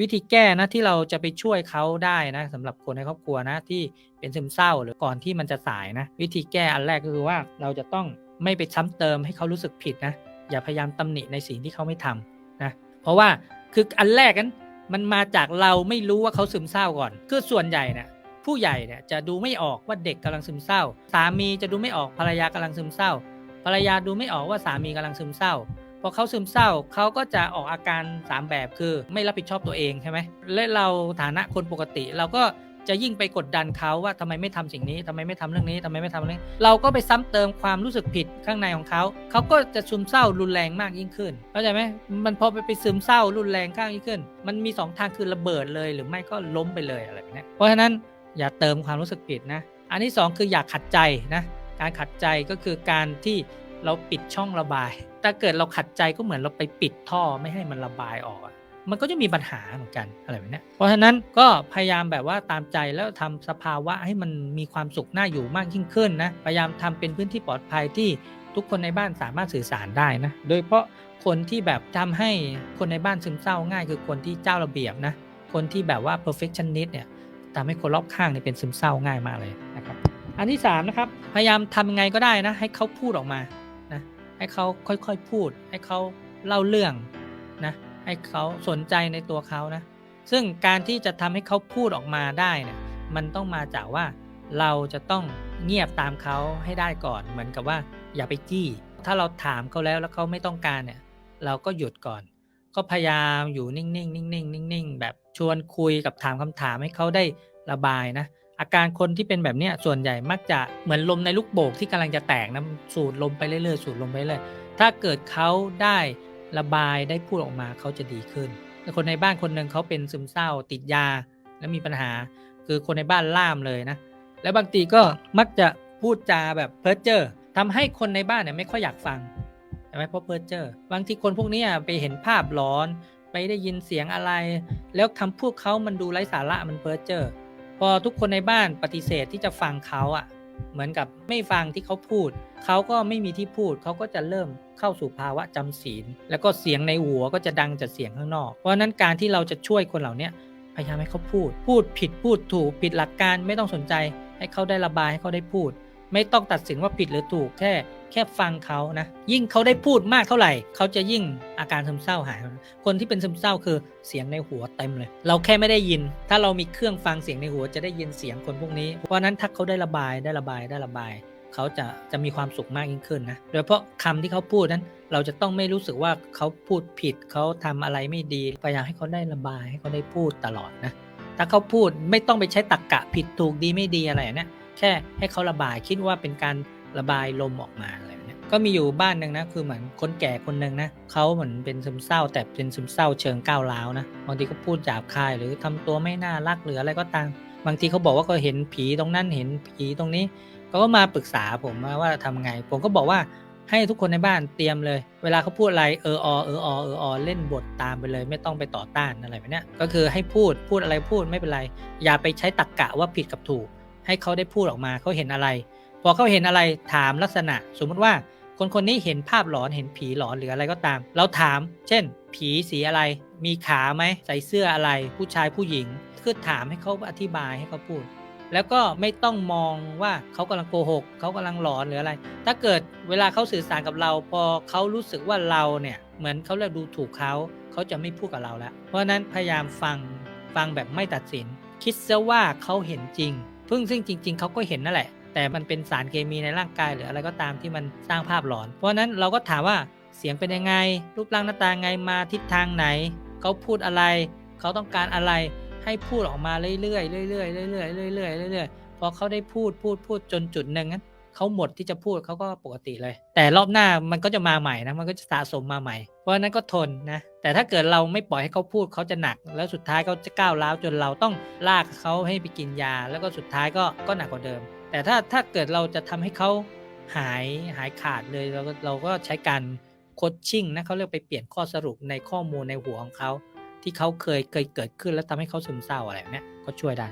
วิธีแก้นะที่เราจะไปช่วยเขาได้นะสำหรับคนในครอบครัวนะที่เป็นซึมเศร้าหรือก่อนที่มันจะสายนะ วิธีแก้อันแรกก็คือว่าเราจะต้องไม่ไปซ้ำเติมให้เขารู้สึกผิดนะ อย่าพยายามตำหนิในสิ่งที่เขาไม่ทำนะเพราะว่าคืออันแรกนั้นมันมาจากเราไม่รู้ว่าเขาซึมเศร้าก่อนคือส่วนใหญ่เนี่ยผู้ใหญ่เนี่ยจะดูไม่ออกว่าเด็กกำลังซึมเศร้า สามีจะดูไม่ออกภรรยากำลังซึมเศร้า ภรรยาดูไม่ออกว่าสามีกำลังซึมเศร้า พอเขาซึมเศร้าเขาก็จะออกอาการ 3 แบบคือไม่รับผิดชอบตัวเองใช่ไหมและเราฐานะคนปกติ เราก็จะยิ่งไปกดดันเขาว่าทำไมไม่ทำสิ่งนี้ทำไมไม่ทำเรื่องนี้ทำไมไม่ทำเรื่องนี้เราก็ไปซ้ำเติมความรู้สึกผิดข้างในของเขาเขาก็จะซึมเศร้ารุนแรงมากยิ่งขึ้นเข้าใจไหมมันพอไปไปซึมเศร้ารุนแรงข้างยิ่งขึ้น มันมีสองทางคือระเบิดเลยหรือไม่ก็ล้มไปเลยอะไรแบบนี้เพราะฉะนั้นอย่าเติมความรู้สึกผิดนะ อันที่สองคืออย่าขัดใจนะการขัดใจก็คือการที่เราปิดช่องระบาย ถ้าเกิดเราขัดใจก็เหมือนเราไปปิดท่อไม่ให้มันระบายออกมันก็จะมีปัญหาเหมือนกันอะไรแบบนี้เพราะฉะนั้นก็พยายามแบบว่าตามใจแล้วทำสภาวะให้มันมีความสุขน่าอยู่มากยิ่งขึ้นนะ พยายามทำเป็นพื้นที่ปลอดภัยที่ทุกคนในบ้านสามารถสื่อสารได้นะ โดยเฉพาะคนที่แบบทำให้คนในบ้านซึมเศร้าง่าย คือคนที่เจ้าระเบียบนะ คนที่แบบว่า perfectionist เนี่ยทำให้คนรอบข้างเนี่ยเป็นซึมเศร้าง่ายมากเลยนะครับ อันที่3นะครับ พยายามทำยังไงก็ได้นะ ให้เขาพูดออกมา ให้เขาค่อยๆพูด ให้เขาเล่าเรื่องนะให้เขาสนใจในตัวเขานะซึ่งการที่จะทำให้เขาพูดออกมาได้เนี่ยมันต้องมาจากว่าเราจะต้องเงียบตามเขาให้ได้ก่อน เหมือนกับว่าอย่าไปจี้ ถ้าเราถามเขาแล้วแล้วเขาไม่ต้องการเนี่ย เราก็หยุดก่อน ก็พยายามอยู่นิ่งๆนิ่งๆนิ่งๆแบบชวนคุยกับถามคำถามให้เขาได้ระบายนะ อาการคนที่เป็นแบบเนี้ยส่วนใหญ่มักจะเหมือนลมในลูกโบกที่กำลังจะแตกนะสูดลมไปเรื่อยๆสูดลมไปเรื่อยถ้าเกิดเขาได้ระบายได้พูดออกมาเขาจะดีขึ้นแต่คนในบ้านคนหนึ่งเขาเป็นซึมเศร้าติดยาแล้วมีปัญหา คือคนในบ้านล่ามเลยนะ แล้วบางทีก็มักจะพูดจาแบบเพ้อเจ้อทำให้คนในบ้านเนี่ยไม่ค่อยอยากฟังใช่ไหมเพราะเพ้อเจ้อบางทีคนพวกนี้ไปเห็นภาพหลอน ไปได้ยินเสียงอะไร แล้วคำพูดเขามันดูไร้สาระมันเพ้อเจ้อ พอทุกคนในบ้านปฏิเสธที่จะฟังเขาอะ เหมือนกับไม่ฟังที่เขาพูด เขาก็ไม่มีที่พูด เขาก็จะเริ่มเข้าสู่ภาวะจำศีล แล้วก็เสียงในหัวก็จะดังจากเสียงข้างนอก เพราะฉะนั้นการที่เราจะช่วยคนเหล่านี้พยายามให้เขาพูด พูดผิดพูดถูกผิดหลักการไม่ต้องสนใจ ให้เขาได้ระบายให้เขาได้พูด ไม่ต้องตัดสินว่าผิดหรือถูกแค่แค่ฟังเขานะ ยิ่งเขาได้พูดมากเท่าไหร่ เขาจะยิ่งอาการซึมเศร้าหาย คนที่เป็นซึมเศร้าคือเสียงในหัวเต็มเลย เราแค่ไม่ได้ยิน ถ้าเรามีเครื่องฟังเสียงในหัวจะได้ยินเสียงคนพวกนี้ เพราะนั้นถ้าเขาได้ระบายได้ระบายได้ระบาย เขาจะจะมีความสุขมากยิ่งขึ้นนะ โดยเฉพาะคำที่เขาพูดนั้น เราจะต้องไม่รู้สึกว่าเขาพูดผิด เขาทำอะไรไม่ดี พยายามให้เขาได้ระบายให้เขาได้พูดตลอดนะ ถ้าเขาพูดไม่ต้องไปใช้ตรรกกะผิดถูกดีไม่ดีอะไรเนี้ย แค่ให้เขาระบายคิดว่าเป็นการระบายลมออกมาอะไรเนี้ยก็มีอยู่บ้านหนึ่งนะคือเหมือนคนแก่คนหนึ่งนะเขาเหมือนเป็นซึมเศร้า แต่เป็นซึมเศร้าเชิงก้าวร้าวนะบางทีก็พูดหยาบคายหรือทำตัวไม่น่ารักหรืออะไรก็ตาม บางทีเขาบอกว่าเขาเห็นผีตรงนั้นเห็นผีตรงนี้เขาก็มาปรึกษาผมว่าทำไง ผมก็บอกว่าให้ทุกคนในบ้านเตรียมเลย เวลาเขาพูดอะไรเอออเอออเอออเล่นบทตามไปเลย ไม่ต้องไปต่อต้านอะไรแบบนี้ก็คือให้พูดพูดอะไรพูดไม่เป็นไร อย่าไปใช้ตรกกะว่าผิดกับถูก ให้เขาได้พูดออกมาเขาเห็นอะไร พอเขาเห็นอะไรถามลักษณะ สมมุติว่าคนคนนี้เห็นภาพหลอนเห็นผีหลอนหรืออะไรก็ตาม เราถาม เช่น ผีสีอะไร มีขาไหมใส่เสื้ออะไร ผู้ชายผู้หญิงคือถามให้เขาอธิบายให้เขาพูด แล้วก็ไม่ต้องมองว่าเขากำลังโกหกเขากำลังหลอนหรืออะไร ถ้าเกิดเวลาเขาสื่อสารกับเรา พอเขารู้สึกว่าเราเนี่ยเหมือนเขาเรียกดูถูกเขาเขาจะไม่พูดกับเราแล้ว เพราะนั้นพยายามฟังฟังแบบไม่ตัดสิน คิดซะว่าเขาเห็นจริง พึ่งซึ่งจริง ๆเขาก็เห็นนั่นแหละ แต่มันเป็นสารเคมีในร่างกายหรืออะไรก็ตามที่มันสร้างภาพหลอน เพราะนั้นเราก็ถามว่าเสียงเป็นยังไง รูปร่างหน้าตาไงมาทิศทางไหนเขาพูดอะไรเขาต้องการอะไรให้พูดออกมาเรื่อยๆเรื่อยๆเรื่อยๆเรื่อยๆเรื่อยๆเรื่อยๆพอเขาได้พูดพูดพูดจนจุดหนึ่งนั้น เขาหมดที่จะพูดเขาก็ปกติเลย แต่รอบหน้ามันก็จะมาใหม่นะมันก็จะสะสมมาใหม่ เพราะนั้นก็ทนนะแต่ถ้าเกิดเราไม่ปล่อยให้เขาพูดเขาจะหนัก แล้วสุดท้ายเขาจะก้าวร้าวจนเราต้องลากเขาให้ไปกินยา แล้วก็สุดท้ายก็ก็หนักกว่าเดิม แต่ถ้าถ้าเกิดเราจะทำให้เขาหายหายขาดเลยเราก็เราก็ใช้การโคชชิ่งนะเขาเรียกไปเปลี่ยนข้อสรุปในข้อมูลในหัวของเขาที่เขาเคยเคยเกิดขึ้นแล้วทำให้เขาซึมเศร้าอะไรแบบเนี้ยก็ช่วยได้